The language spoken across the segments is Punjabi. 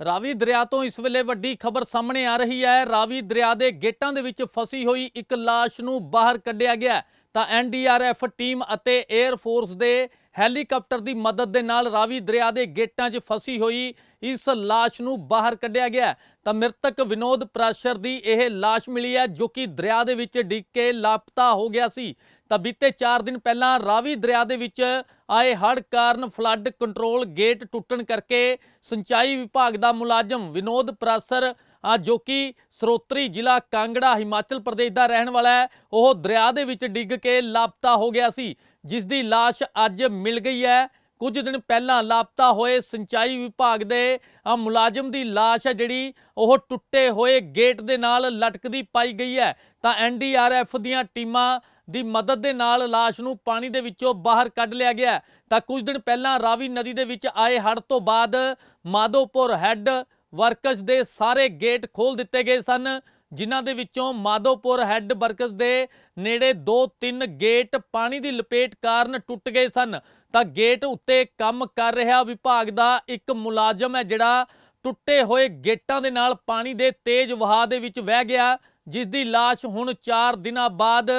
ਰਾਵੀ ਦਰਿਆ ਤੋਂ ਇਸ ਵੇਲੇ ਵੱਡੀ ਖਬਰ ਸਾਹਮਣੇ ਆ ਰਹੀ ਹੈ। ਰਾਵੀ ਦਰਿਆ ਦੇ ਗੇਟਾਂ ਦੇ ਵਿੱਚ ਫਸੀ ਹੋਈ ਇੱਕ ਲਾਸ਼ ਨੂੰ ਬਾਹਰ ਕੱਢਿਆ ਗਿਆ ਹੈ। ਤਾਂ ਐਨਡੀਆਰਐਫ ਟੀਮ ਅਤੇ 에ਅਰ ਫੋਰਸ ਦੇ ਹੈਲੀਕਾਪਟਰ ਦੀ ਮਦਦ ਦੇ ਨਾਲ ਰਾਵੀ ਦਰਿਆ ਦੇ ਗੇਟਾਂ 'ਚ ਫਸੀ ਹੋਈ ਇਸ ਲਾਸ਼ ਨੂੰ ਬਾਹਰ ਕੱਢਿਆ ਗਿਆ ਤਾਂ ਮ੍ਰਿਤਕ ਵਿਨੋਦ ਪ੍ਰਾਸ਼ਰ ਦੀ ਇਹ ਲਾਸ਼ ਮਿਲੀ ਹੈ, ਜੋ ਕਿ ਦਰਿਆ ਦੇ ਵਿੱਚ ਡਿੱਗ ਕੇ ਲਾਪਤਾ ਹੋ ਗਿਆ ਸੀ। ਤਾਂ ਬੀਤੇ 4 ਦਿਨ ਪਹਿਲਾਂ ਰਾਵੀ ਦਰਿਆ ਦੇ ਵਿੱਚ ਆਏ ਹੜ੍ਹ ਕਾਰਨ ਫਲੱਡ ਕੰਟਰੋਲ ਗੇਟ ਟੁੱਟਣ ਕਰਕੇ ਸਿੰਚਾਈ ਵਿਭਾਗ ਦਾ ਮੁਲਾਜ਼ਮ ਵਿਨੋਦ ਪ੍ਰਾਸਰ ਆ ਜੋ ਕਿ ਸਰੋਤਰੀ ਜ਼ਿਲ੍ਹਾ ਕਾਂਗੜਾ, ਹਿਮਾਚਲ ਪ੍ਰਦੇਸ਼ ਦਾ ਰਹਿਣ ਵਾਲਾ ਹੈ, ਉਹ ਦਰਿਆ ਦੇ ਵਿੱਚ ਡਿੱਗ ਕੇ ਲਾਪਤਾ ਹੋ ਗਿਆ ਸੀ, ਜਿਸ ਦੀ ਲਾਸ਼ ਅੱਜ ਮਿਲ ਗਈ ਹੈ। ਕੁਝ ਦਿਨ ਪਹਿਲਾਂ ਲਾਪਤਾ ਹੋਏ ਸਿੰਚਾਈ ਵਿਭਾਗ ਦੇ ਮੁਲਾਜ਼ਮ ਦੀ ਲਾਸ਼ ਹੈ ਜਿਹੜੀ ਉਹ ਟੁੱਟੇ ਹੋਏ ਗੇਟ ਦੇ ਨਾਲ ਲਟਕਦੀ ਪਾਈ ਗਈ ਹੈ। ਤਾਂ ਐਨਡੀਆਰਐਫ ਦੀਆਂ ਟੀਮਾਂ ਦੀ ਮਦਦ ਦੇ ਨਾਲ ਲਾਸ਼ ਨੂੰ ਪਾਣੀ ਦੇ ਵਿੱਚੋਂ ਬਾਹਰ ਕੱਢ ਲਿਆ ਗਿਆ। ਤਾਂ ਕੁਝ ਦਿਨ ਪਹਿਲਾਂ ਰਾਵੀ ਨਦੀ ਦੇ ਵਿੱਚ ਆਏ ਹੜ੍ਹ ਤੋਂ ਬਾਅਦ ਮਾਧੋਪੁਰ ਹੈੱਡ ਵਰਕਸ ਦੇ ਸਾਰੇ ਗੇਟ ਖੋਲ ਦਿੱਤੇ ਗਏ ਸਨ, ਜਿਨ੍ਹਾਂ ਦੇ ਵਿੱਚੋਂ ਮਾਧੋਪੁਰ ਹੈੱਡ ਵਰਕਸ ਦੇ ਨੇੜੇ 2-3 ਗੇਟ ਪਾਣੀ ਦੀ ਲਪੇਟ ਕਾਰਨ ਟੁੱਟ ਗਏ ਸਨ। ਤਾਂ ਗੇਟ ਉੱਤੇ ਕੰਮ ਕਰ ਰਿਹਾ ਵਿਭਾਗ ਦਾ ਇੱਕ ਮੁਲਾਜ਼ਮ ਹੈ, ਜਿਹੜਾ ਟੁੱਟੇ ਹੋਏ ਗੇਟਾਂ ਦੇ ਨਾਲ ਪਾਣੀ ਦੇ ਤੇਜ਼ ਵਹਾਅ ਦੇ ਵਿੱਚ ਵਹਿ ਗਿਆ, ਜਿਸ ਦੀ ਲਾਸ਼ ਹੁਣ 4 ਦਿਨਾਂ ਬਾਅਦ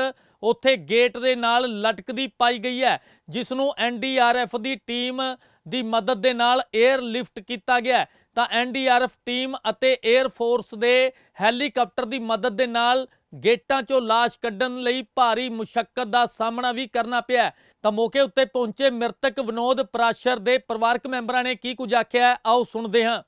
ਉੱਥੇ ਗੇਟ ਦੇ ਨਾਲ ਲਟਕਦੀ ਪਾਈ ਗਈ ਹੈ ਜਿਸ ਨੂੰ ਐਨਡੀਆਰਐਫ ਦੀ ਟੀਮ ਦੀ ਮਦਦ ਦੇ ਨਾਲ 에ਅਰ ਲਿਫਟ ਕੀਤਾ ਗਿਆ ਹੈ। ਤਾਂ ਐਨਡੀਆਰਐਫ ਟੀਮ ਅਤੇ 에ਅਰ ਫੋਰਸ ਦੇ ਹੈਲੀਕਾਪਟਰ ਦੀ ਮਦਦ ਦੇ ਨਾਲ ਗੇਟਾਂ 'ਚੋਂ ਲਾਸ਼ ਕੱਢਣ ਲਈ ਭਾਰੀ ਮੁਸ਼ਕਲ ਦਾ ਸਾਹਮਣਾ ਵੀ ਕਰਨਾ ਪਿਆ ਤਾਂ ਮੌਕੇ ਉੱਤੇ ਪਹੁੰਚੇ ਮ੍ਰਿਤਕ ਵਿਨੋਦ ਪ੍ਰਾਸ਼ਰ ਦੇ ਪਰਿਵਾਰਕ ਮੈਂਬਰਾਂ ਨੇ ਕੀ ਕੁਝ ਆਖਿਆ ਹੈ, ਆਓ ਸੁਣਦੇ ਹਾਂ।